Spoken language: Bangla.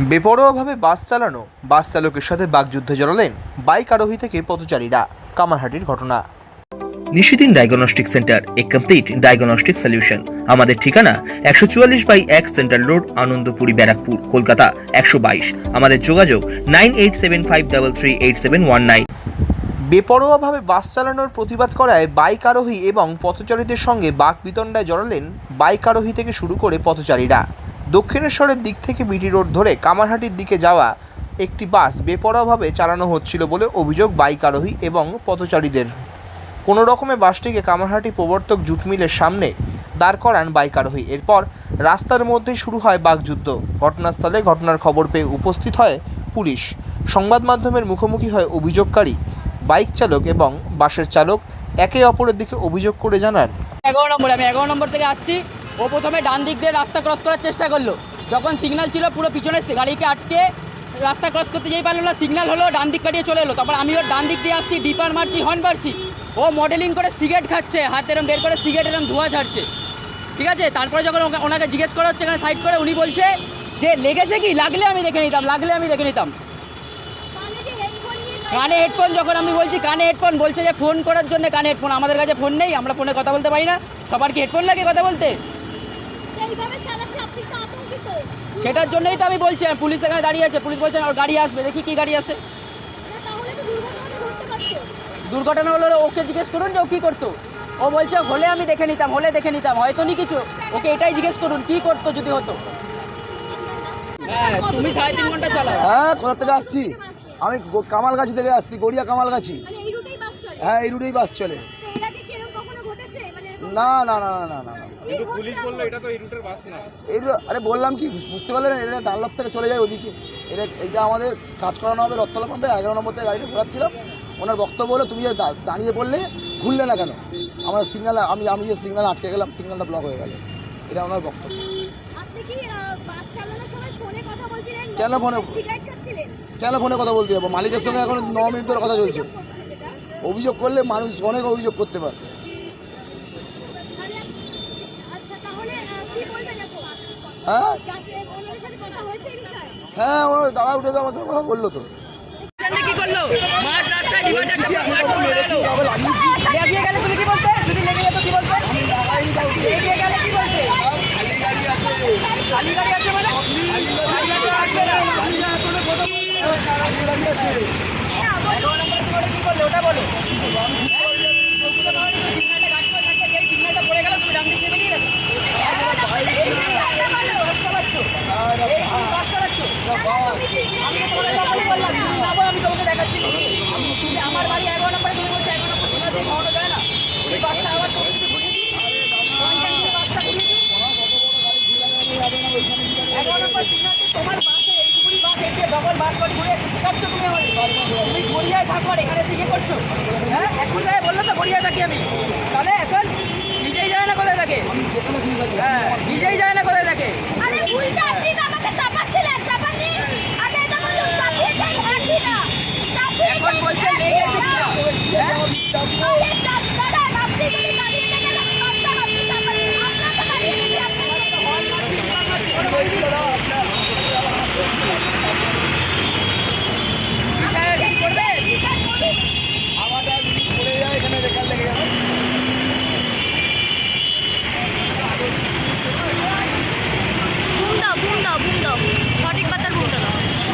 বেপরোয়াভাবে বাস চালানো বাস চালকের সাথে বাগযুদ্ধে জড়ালেন বাইক আরোহী থেকে পথচারীরা। কামারহাটির ঘটনা। নিশিদিন ডায়াগনস্টিক সেন্টার এ কমপ্লিট ডায়াগনস্টিক সলিউশন। আমাদের ঠিকানা একশো চুয়াল্লিশ বাই এক সেন্ট্রাল রোড আনন্দপুরি ব্যারাকপুর কলকাতা একশো বাইশ। আমাদের যোগাযোগ nine eight seven five double three eight seven one nine. বেপরোয়াভাবে bus চালানোর প্রতিবাদ করায় বাইক আরোহী এবং পথচারীদের সঙ্গে বাক বিতণ্ডায় জড়ালেন বাইক আরোহী থেকে শুরু করে পথচারীরা। দক্ষিণেশ্বরের দিক থেকে বিটি রোড ধরে কামারহাটির দিকে যাওয়া একটি বাস বেপরোয়াভাবে চালানো হচ্ছিল বলে অভিযোগ বাইক আরোহী এবং পথচারীদের। কোনো রকমে বাসটিকে কামারহাটি প্রবর্তক জুট মিলের সামনে দাঁড় করান বাইক আরোহী। এরপর রাস্তার মধ্যে শুরু হয় বাকযুদ্ধ। ঘটনাস্থলে ঘটনার খবর পেয়ে উপস্থিত হয় পুলিশ। সংবাদ মাধ্যমের মুখোমুখি হয় অভিযোগকারী, বাইক চালক এবং বাসের চালক। একে অপরের দিকে অভিযোগ করে জানান। এগারো নম্বরে, আমি এগারো নম্বর থেকে আসছি। ও প্রথমে ডান দিক দিয়ে রাস্তা ক্রস করার চেষ্টা করল। যখন সিগনাল ছিল, পুরো পিছনে গাড়িকে আটকে রাস্তা ক্রস করতে যেই পারল না সিগনাল হলো ডান দিক কাটিয়ে চলে এলো। তারপর আমি ওর ডান দিক দিয়ে আসছি ডিপার মারছি হর্ন মারছি ও মডেলিং করে সিগারেট খাচ্ছে, হাত এরম বের করে সিগারেট এরম ধোঁয়া ছাড়ছে ঠিক আছে? তারপরে যখন ওনাকে জিজ্ঞেস করা হচ্ছে, এখানে সাইড করে, উনি বলছে যে, লেগেছে কি? লাগলে আমি দেখে নিতাম, লাগলে আমি দেখে নিতাম। কানে হেডফোন যখন আমি বলছি, কানে হেডফোন বলছে যে, ফোন করার জন্য কানে হেডফোন আমাদের কাছে ফোন নেই, আমরা ফোনে কথা বলতে পারি না। সবার কি হেডফোন লাগে কথা বলতে? সেটার জন্যই তো আমি বলছি পুলিশ এখানে দাঁড়িয়ে আছে পুলিশ বলছেন ওর গাড়ি আসবে। দেখি কি গাড়ি আসে। না তাহলে তো দুর্ঘটনা হলো ওকে জিজ্ঞেস করুন যে ও কী করতো। ও বলছে হলে আমি দেখে নিতাম হলে দেখে নিতাম হয়তো নি কিছু। ওকে এটাই জিজ্ঞেস করুন কি করতো যদি হতো। হ্যাঁ তুমি সাড়ে তিন ঘণ্টা চালাও। হ্যাঁ কোথা থেকে আসছি? আমি কামালগাছি থেকে আসছি গড়িয়া কামালগাছি। মানে এই রুটেই বাস চলে। হ্যাঁ এই রুটেই বাস চলে। না না না না না না না। কিন্তু পুলিশ বলল এটা এই আরে বললাম কি বুঝতে পারলেন এটা ডানলপ থেকে চলে যায় ওদিকে। এটা এটা আমাদের কাজ করানো হবে রত্তলা পাম্পে এগারো নম্বর থেকে গাড়িটা ঘোরাচ্ছিলাম। ওনার বক্তব্য হলো তুমি যে দাঁড়িয়ে পড়লে ঘুরলে না কেন? আমার সিগনাল আমি আমি যে সিগনাল আটকে গেলাম সিগনালটা ব্লক হয়ে গেল। এটা ওনার বক্তব্য। আপনি কি আহ, বাস চালানোর সময় ফোনে কথা কেন ফোনে- কেন ফোনে কথা বলতে যাব? মালিকের সঙ্গে এখন ন মিনিট ধরে কথা চলছে। অভিযোগ অভিযোগ করলে মানুষ অনেক অভিযোগ করতে পারে তাহলে আপ- আচ্ছা তাহলে আহ, কি বলবেন এখন হ্যাঁ? হ্যাঁ ওর উঠে আমার সাথে কথা বলল তো। কি করল? মাঠ রাস্তায় ডিভাইডার মেরেছি কাউকে লাগিয়েছি লেগে গেলে তুমি কি বলতে যদি লেগে যেত কি বলতে লেগে গেলে কি বলতে খালি গাড়ি আছে খালি গাড়ি আছে মানে খালি গাড়ি আসবে না খালি গাড়ি আছে এগারো নম্বরে তুমি ওটা কি করলে ওটা বলো সিগন্যালটা গাড়ি করে থাকতে যেই সিগন্যালটা পড়ে গেল তুমি ডান দিক থেকে বেরিয়ে গেলে আমি তোমাকে আমি তোমাকে দেখাচ্ছি আমার বাড়ি এগারো নম্বরে তুমি বলছো এগারো নম্বর তোমার দিয়ে যায় না তুমি বাসটা আবার এগারো নম্বর সিগন্যালটা তোমার বাসে এইটুকুনি বাস এসে ডবল বাস করে ঘুরে শেখাচ্ছ তুমি তুমি গড়িয়ায় থাকো আর এখানে এসে করছ হ্যাঁ এখন বলল তো গড়িয়ায় থাকি আমি তাহলে এখন নিজেই যায় না কোথায় থাকে হ্যাঁ নিজেই যায় না কোথায় থাকে আরে উল্টা আপনি তো আমাকে চাপাচ্ছিলেন চাপানি আগে এটা বলুন চাপিয়েছেন হ্যাঁ কি না এখন বলছে চাপিয়েছেন লেগেছে কিনা হ্যাঁ আরে চাপ দাঁড়ান আপনি যদি দাঁড়িয়ে থাকেন আমি মানতাম আপনি চাপাচ্ছেন আপনার তো দাঁড়িয়ে নেই আপনি বিচার কি করবে স্বীকার করুন আমাদের পড়ে যায় এখানে রেখার লেগে যাবে ঘুম দাও ঘুম দাও ঘুম দাও সঠিক পাতার ঘুমটা দাও সঠিক পাতার ঘুম দাও